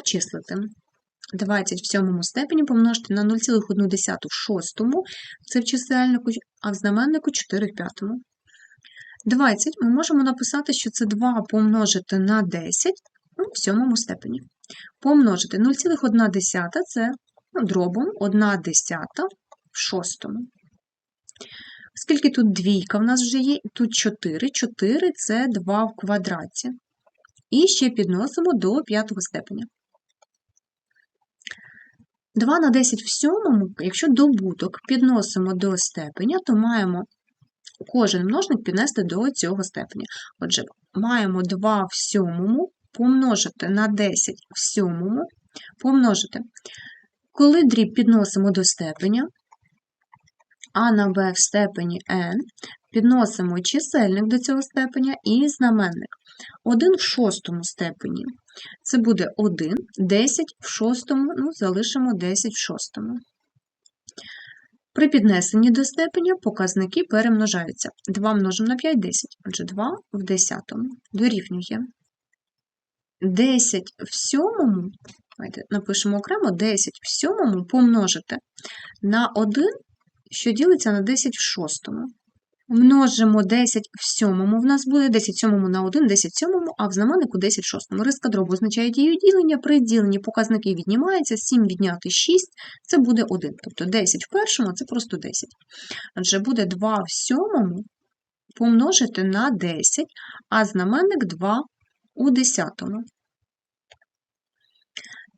Обчислити. 20 в сьомому степені помножити на 0,1 в шостому, це в чисельнику, а в знаменнику 4 в п'ятому. 20 ми можемо написати, що це 2 помножити на 10 ну, в сьомому степені. Помножити 0,1 це ну, дробом 1 десята в шостому. Оскільки тут двійка в нас вже є, тут 4, 4 це 2 в квадраті. І ще підносимо до п'ятого степеня. 2 на 10 в сьомому, якщо добуток підносимо до степеня, то маємо кожен множник піднести до цього степеня. Отже, маємо 2 в сьомому помножити на 10 в сьомому, помножити. Коли дріб підносимо до степеня, а на b в степені n, підносимо чисельник до цього степеня і знаменник. 1 в шостому степені. Це буде 1, 10 в шостому, ну, залишимо 10 в шостому. При піднесенні до степеня показники перемножаються. 2 множимо на 5 – 10, отже 2 в 10 дорівнює. 10 в сьомому, давайте напишемо окремо, 10 в сьомому помножити на 1, що ділиться на 10 в шостому. Множимо 10 в сьомому, в нас буде 10 в сьомому на 1, 10 в сьомому, а в знаменнику 10 в шостому. Риска дробу означає дію ділення, при діленні показники віднімаються, 7 відняти 6, це буде 1. Тобто 10 в першому це просто 10. Адже буде 2 в сьомому помножити на 10, а знаменник 2 у десятому.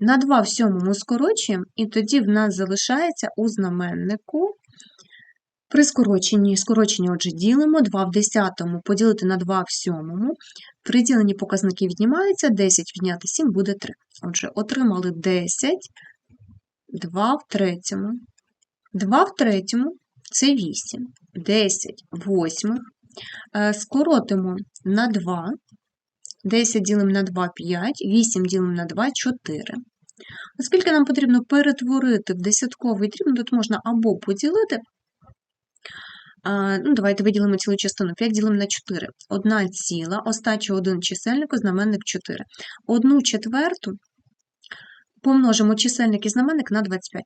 На 2 в сьомому скорочуємо, і тоді в нас залишається у знаменнику при скороченні, скорочення, отже, ділимо 2 в 10 поділити на 2 в 7. При діленні показники віднімаються, 10 відняти 7 буде 3. Отже, отримали 10, 2 в 3. 2 в 3 це 8, 10 в 8. Е, скоротимо на 2, 10 ділимо на 2 – 5, 8 ділимо на 2 – 4. Оскільки нам потрібно перетворити в десятковий дріб, тут можна або поділити, ну, Давайте виділимо цілу частину. 5 ділимо на 4. Одна ціла, остача один чисельник, знаменник 4. Одну четверту помножимо чисельник і знаменник на 25.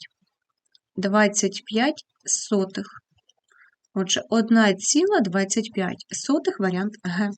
25 сотих. Отже, 1 ціла 25 сотих варіант Г.